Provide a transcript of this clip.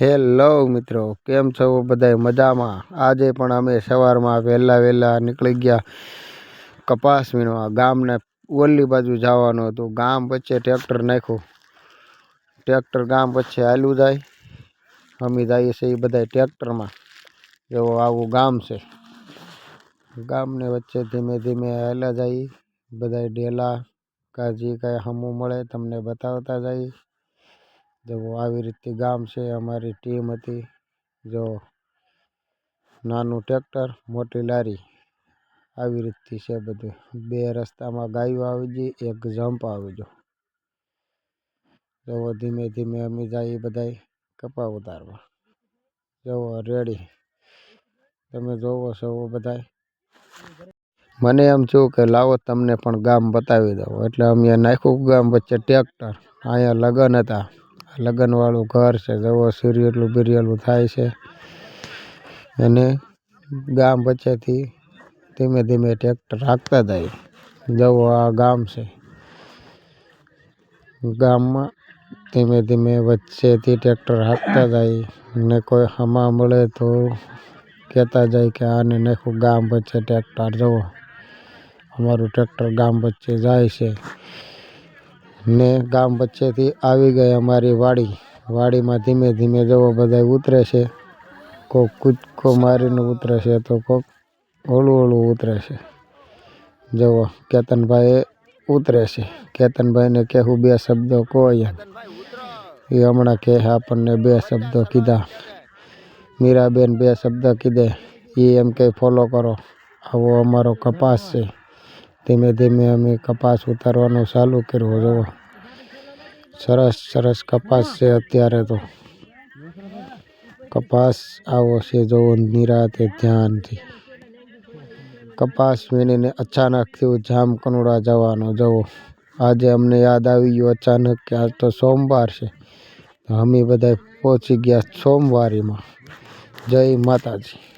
Hello મિત્રો, કેમ છો બધા મજામાં? આજે પણ અમે સવારમાં વહેલા વહેલા નીકળી ગયા કપાસ વીણવા ગામને, ઓલી બાજુ જવાનું હતું. ગામ વચ્ચે ટ્રેક્ટર નાખ્યું. ટ્રેક્ટર ગામ વચ્ચે હાલ્યું જાય. અમે જઈએ છીએ એ બધા ટ્રેક્ટરમાં. એવો આવું ગામ છે. ગામને વચ્ચે ધીમે ધીમે હાલ્યા જઈએ બધા ડેલા, કાજી કાંઈ હમું મળે, તમને બતાવતા જઈએ જો આવી રીતે ગામ છે, અમારી ટીમ હતી. જો નાનું ટ્રેક્ટર, મોટી લારી, આવી રીતથી છે બધું. બે રસ્તામાં ગાયો આવી ગઈ, એક જમ્પ આવી ગયો. જવો, ધીમે ધીમે અમે જઈએ બધાય કપા ઉતારવા. જવો, રેડી. તમે જોવો છો બધાય. મને એમ થયું કે લાવો, તમને પણ ગામ બતાવી દઉં. એટલે અમે નાખ્યું ગામ વચ્ચે ટ્રેક્ટર. અહીંયા લગ્ન હતા. લગ્નવાળું ઘર છે, જવો સિરિયલું બિરિયલું થાય છે. અને ગામ વચ્ચેથી ધીમે ધીમે ટ્રેક્ટર રાખતા જાય. જવો આ ગામ છે. ગામમાં ધીમે ધીમે વચ્ચેથી ટ્રેક્ટર હાંકતા જાય. ને કોઈ હમા મળે તો કહેતા જાય કે આને નાખ્યું ગામ વચ્ચે ટ્રેક્ટર, જવો. અમારું ટ્રેક્ટર ગામ વચ્ચે જાય છે. ને ગામ વચ્ચેથી આવી ગઈ અમારી વાડી. વાડીમાં ધીમે ધીમે જવો બધા ઉતરે છે. કોક કૂદકો મારીને ઉતરે છે તો કોક ઓલું ઓલું ઉતરે છે. જવો કેતનભાઈ ઉતરે છે. કેતનભાઈને કહેવું બે શબ્દો કહો અહીંયા. એ હમણાં કહે, આપણને બે શબ્દો કીધા. મીરાબેન બે શબ્દ કીધે. એ એમ કે, ફોલો કરો. આવો અમારો કપાસ છે. ધીમે ધીમે અમે કપાસ ઉતારવાનું ચાલુ કર્યું. જુઓ સરસ સરસ કપાસ છે અત્યારે તો. કપાસ આવો છે જોવો નિરાતે ધ્યાનથી. કપાસ વીણીને અચાનક થયું જામકંડોળા જવાનો. જવો આજે અમને યાદ આવી ગયું અચાનક કે આજ તો સોમવાર છે. અમે બધા પહોંચી ગયા સોમવારીમાં. જય માતાજી.